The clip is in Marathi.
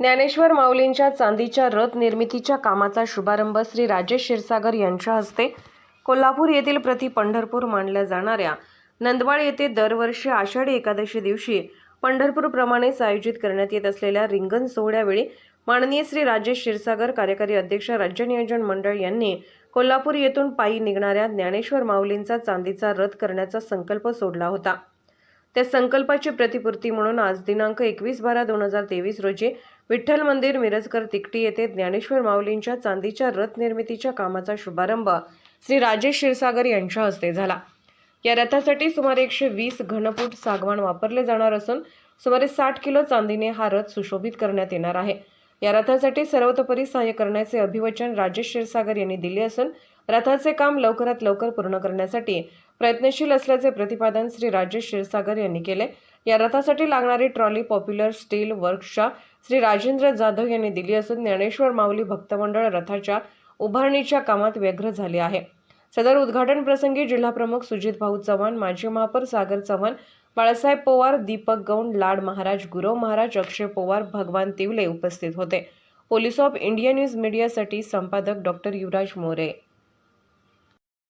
ज्ञानेश्वर माऊलींच्या चांदीच्या रथ निर्मितीच्या कामाचा शुभारंभ श्री राजेश क्षीरसागर यांच्या हस्ते कोल्हापूर येथील प्रति पंढरपूर मानल्या जाणाऱ्या. नंदवाळ येथे दरवर्षी आषाढी एकादशी दिवशी पंढरपूरप्रमाणेच आयोजित करण्यात येत असलेल्या रिंगण सोहळ्यावेळी माननीय श्री राजेश क्षीरसागर कार्यकारी अध्यक्ष राज्य नियोजन मंडळ यांनी कोल्हापूर येथून पायी निघणाऱ्या ज्ञानेश्वर माऊलींचा चांदीचा रथ करण्याचा संकल्प सोडला होता. त्या संकल्पाची प्रतिपूर्ती म्हणून आज दिनांक एकवीस बारा दोन हजार तेवीस रोजी विठ्ठल मंदिर मिरजकर तिकटी येथे ज्ञानेश्वर माऊलींच्या चांदीच्या रथ निर्मितीच्या कामाचा शुभारंभ श्री राजेश क्षीरसागर यांच्या हस्ते झाला. या रथासाठी सुमारे एकशे वीस घनफूट सागवान वापरले जाणार असून सुमारे साठ किलो चांदीने हा रथ सुशोभित करण्यात येणार आहे. या रथासाठी सर्वतोपरी सहाय्य करण्याचे अभिवचन राजेश क्षीरसागर यांनी दिले असून रथाचे काम लवकरात लवकर पूर्ण करण्यासाठी प्रयत्नशील असल्याचे प्रतिपादन श्री राजेश क्षीरसागर यांनी केले. या रथासाठी लागणारी ट्रॉली पॉप्युलर स्टील वर्क्सच्या श्री राजेंद्र जाधव यांनी दिली असून ज्ञानेश्वर माऊली भक्तमंडळ रथाच्या उभारणीच्या कामात व्यग्र झाले आहे. सदर उद्घाटन प्रसंगी जिल्हाप्रमुख सुजित भाऊ चव्हाण माजी महापौर सागर चव्हाण बाळासाहेब पवार दीपक गौंड लाड महाराज गुरव महाराज अक्षय पवार भगवान तिवले उपस्थित होते. पोलीस ऑफ इंडिया न्यूज मीडियासाठी संपादक डॉक्टर युवराज मोरे.